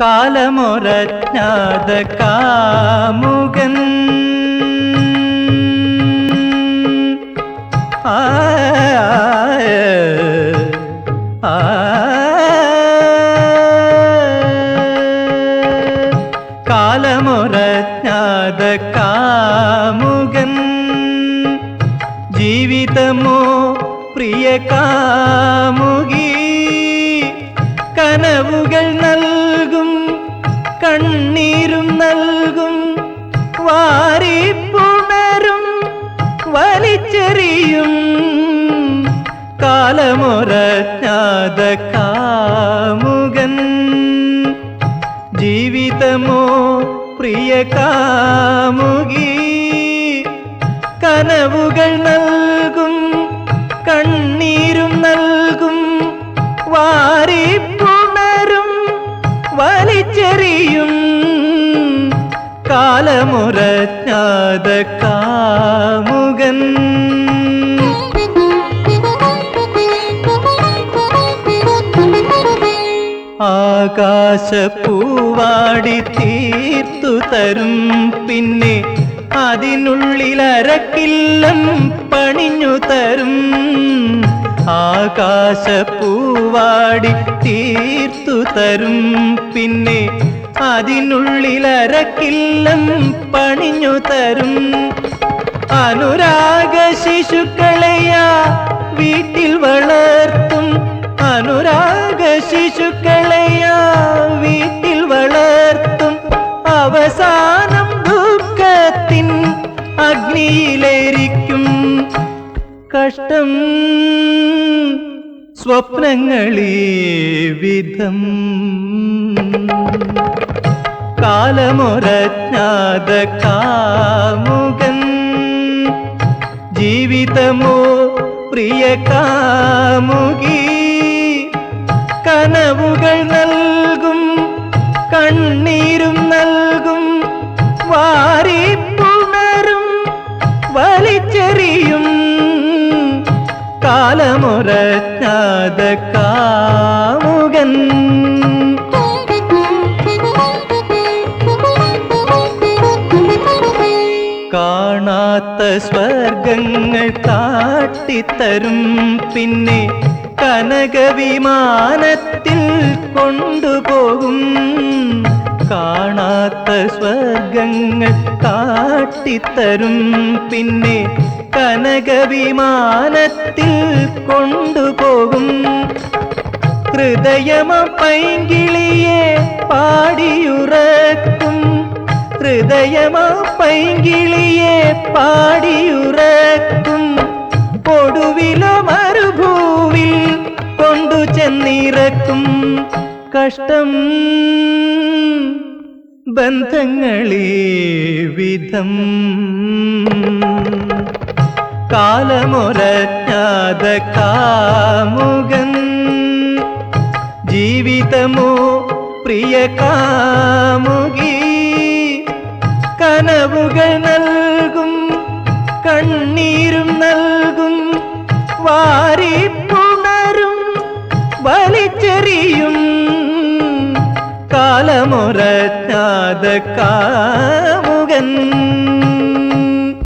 കാലമൊരജ്ഞാത കാമുകൻ കാലമൊരജ്ഞാത കാമുകൻ ജീവിതമോ പ്രിയ കാമുകി കനവുകൾ നൽകും കണ്ണീരും നൽകും വാരിപ്പുണരും വലിച്ചെറിയും. കാലമൊരജ്ഞാത കാമുകൻ ജീവിതമോ പ്രിയ കാമുകി കനവുകൾ നൽകും വാരിപ്പുണരും വലിച്ചെറിയും കാലമുറഞ്ഞാത കാമുകൻ ആകാശപ്പൂവാടി തീർത്തു തരും പിന്നെ അതിനുള്ളിലരക്കില്ലം പണിഞ്ഞു തരും ആകാശപ്പൂവാടി തീർത്തു തരും. പിന്നെ അതിനുള്ളിൽ അരക്കില്ലം പണിഞ്ഞു തരും. അനുരാഗ ശിശുക്കളെയാ വീട്ടിൽ വളർത്തും. അനുരാഗ ശിശുക്കളെയാ വീട്ടിൽ വളർത്തും. അവസാനം ദുഃഖത്തിൻ അഗ്നിയിലേരിക്കും കഷ്ടം സ്വപ്നങ്ങളീ വിധം. കാലമൊരജ്ഞാത കാമുകൻ ജീവിതമോ പ്രിയ കാമുകി. കനവുകൾ നൽകും കണ്ണീരും നൽകും കാലമൊരജ്ഞാത കാമുകൻ കാണാത്ത സ്വർഗങ്ങൾ കാട്ടിത്തരും. പിന്നെ കനകവിമാനത്തിൽ കൊണ്ടുപോകും. കാണാത്ത സ്വർഗങ്ങൾ കാട്ടിത്തരും. പിന്നെ കനകവിമാനത്തിൽ കൊണ്ടുപോകും. ഹൃദയമ പൈങ്കിളിയെ പാടിയുറക്കും. ഹൃദയമ പൈങ്കിളിയെ പാടിയുറക്കും. ഒടുവിലോ മരുഭൂവിൽ കൊണ്ടു ചെന്നിറക്കും. കഷ്ടം ബന്ധങ്ങളീ വിധം. കാലമൊരജ്ഞാത കാമുകൻ ജീവിതമോ പ്രിയ കാമുകി കനവുകൾ നൽകും കണ്ണീരും നൽകും വാരിപ്പുണരും വലിച്ചെറിയും കാലമൊരജ്ഞാത കാമുകൻ